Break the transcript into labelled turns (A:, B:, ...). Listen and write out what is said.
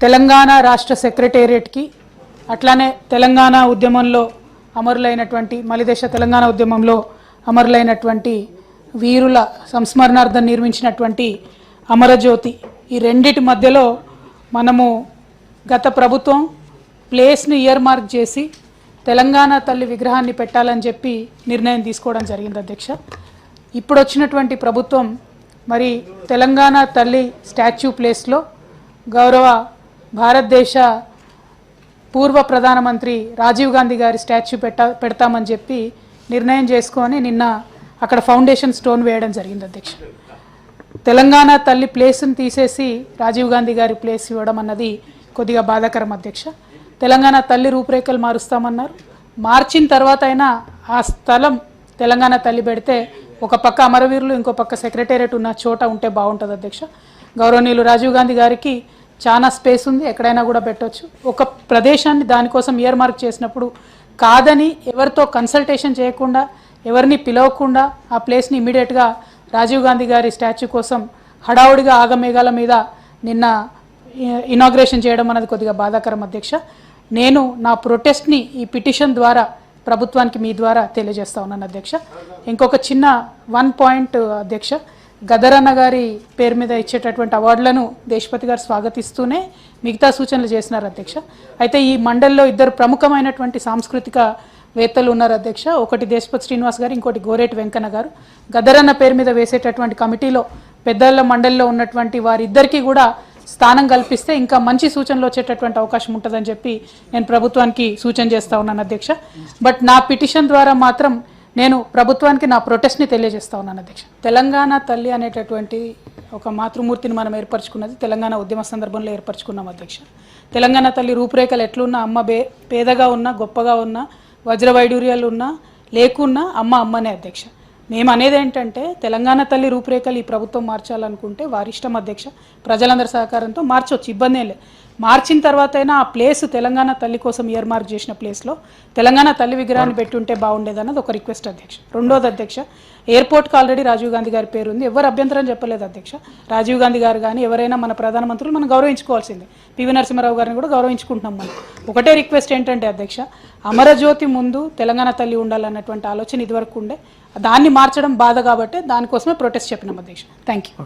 A: తెలంగాణ రాష్ట్ర సెక్రటేరియట్కి అట్లానే తెలంగాణ ఉద్యమంలో అమరులైనటువంటి మలిదేశ తెలంగాణ ఉద్యమంలో అమరులైనటువంటి వీరుల సంస్మరణార్థం నిర్మించినటువంటి అమరజ్యోతి ఈ రెండిటి మధ్యలో మనము గత ప్రభుత్వం ప్లేస్ని ఇయర్ మార్క్ చేసి తెలంగాణ తల్లి విగ్రహాన్ని పెట్టాలని చెప్పి నిర్ణయం తీసుకోవడం జరిగింది అధ్యక్ష. ఇప్పుడు వచ్చినటువంటి ప్రభుత్వం మరి తెలంగాణ తల్లి స్టాచ్యూ ప్లేస్లో గౌరవ భారతదేశ పూర్వ ప్రధానమంత్రి రాజీవ్ గాంధీ గారి స్టాచ్యూ పెట్ట పెడతామని చెప్పి నిర్ణయం చేసుకొని నిన్న అక్కడ ఫౌండేషన్ స్టోన్ వేయడం జరిగింది అధ్యక్ష. తెలంగాణ తల్లి ప్లేస్ని తీసేసి రాజీవ్ గాంధీ గారి ప్లేస్ ఇవ్వడం అన్నది కొద్దిగా బాధాకరం అధ్యక్ష. తెలంగాణ తల్లి రూపురేఖలు మారుస్తామన్నారు. మార్చిన తర్వాత అయినా ఆ స్థలం తెలంగాణ తల్లి పెడితే ఒక పక్క అమరవీరులు ఇంకో పక్క సెక్రటేరియట్ ఉన్న చోట ఉంటే బాగుంటుంది అధ్యక్ష. గౌరవనీయులు రాజీవ్ గాంధీ గారికి చాలా స్పేస్ ఉంది ఎక్కడైనా కూడా పెట్టవచ్చు ఒక ప్రదేశాన్ని దానికోసం ఇయర్ మార్క్ చేసినప్పుడు కాదని ఎవరితో కన్సల్టేషన్ చేయకుండా ఎవరిని పిలవకుండా ఆ ప్లేస్ని ఇమీడియట్గా రాజీవ్ గాంధీ గారి స్టాచ్యూ కోసం హడావుడిగా ఆగమేఘాల మీద నిన్న ఇనాగ్రేషన్ చేయడం అనేది కొద్దిగా బాధాకరం అధ్యక్ష. నేను నా ప్రొటెస్ట్ని ఈ పిటిషన్ ద్వారా ప్రభుత్వానికి మీ ద్వారా తెలియజేస్తా ఉన్నాను అధ్యక్ష. ఇంకొక చిన్న వన్ పాయింట్ అధ్యక్ష. గదరన్న గారి పేరు మీద ఇచ్చేటటువంటి అవార్డులను దేశపతి గారు స్వాగతిస్తూనే మిగతా సూచనలు చేసినారు అధ్యక్ష. అయితే ఈ మండలిలో ఇద్దరు ప్రముఖమైనటువంటి సాంస్కృతిక వేత్తలు ఉన్నారు అధ్యక్ష. ఒకటి దేశపతి శ్రీనివాస్ గారు ఇంకోటి గోరేటి వెంకన్న గారు. గదరన్న పేరు మీద వేసేటటువంటి కమిటీలో పెద్దల మండలిలో ఉన్నటువంటి వారిద్దరికీ కూడా స్థానం కల్పిస్తే ఇంకా మంచి సూచనలు వచ్చేటటువంటి అవకాశం ఉంటుందని చెప్పి నేను ప్రభుత్వానికి సూచన చేస్తా ఉన్నాను అధ్యక్ష. బట్ నా పిటిషన్ ద్వారా మాత్రం నేను ప్రభుత్వానికి నా ప్రొటెస్ట్ని తెలియజేస్తా ఉన్నాను అధ్యక్ష. తెలంగాణ తల్లి అనేటటువంటి ఒక మాతృమూర్తిని మనం ఏర్పరచుకున్నది తెలంగాణ ఉద్యమ సందర్భంలో ఏర్పరచుకున్నాం అధ్యక్ష. తెలంగాణ తల్లి రూపురేఖలు ఎట్లున్నా అమ్మ బే పేదగా ఉన్నా గొప్పగా ఉన్నా వజ్ర వైడూర్యాలు ఉన్నా లేకున్నా అమ్మ అమ్మనే అధ్యక్ష. మేము అనేది ఏంటంటే తెలంగాణ తల్లి రూపురేఖలు ఈ ప్రభుత్వం మార్చాలనుకుంటే వారి ఇష్టం అధ్యక్ష. ప్రజలందరి సహకారంతో మార్చవచ్చు ఇబ్బంది లేదు. మార్చిన తర్వాత అయినా ఆ ప్లేస్ తెలంగాణ తల్లి కోసం ఇయర్ మార్క్ చేసిన ప్లేస్లో తెలంగాణ తల్లి విగ్రహాన్ని పెట్టి ఉంటే బాగుండేది అన్నది ఒక రిక్వెస్ట్ అధ్యక్ష. రెండోది అధ్యక్ష ఎయిర్పోర్ట్కి ఆల్రెడీ రాజీవ్ గాంధీ గారి పేరు ఉంది. ఎవరు అభ్యంతరం చెప్పలేదు అధ్యక్ష. రాజీవ్ గాంధీ గారు కానీ ఎవరైనా మన ప్రధానమంత్రులు మనం గౌరవించుకోవాల్సిందే. పివి నరసింహారావు గారిని కూడా గౌరవించుకుంటున్నాం మనం. ఒకటే రిక్వెస్ట్ ఏంటంటే అధ్యక్ష అమరజ్యోతి ముందు తెలంగాణ తల్లి ఉండాలన్నటువంటి ఆలోచన ఇదివరకు ఉండే. దాన్ని మార్చడం బాధ కాబట్టి దానికోసమే ప్రొటెస్ట్ చెప్పినాం అధ్యక్ష. Thank you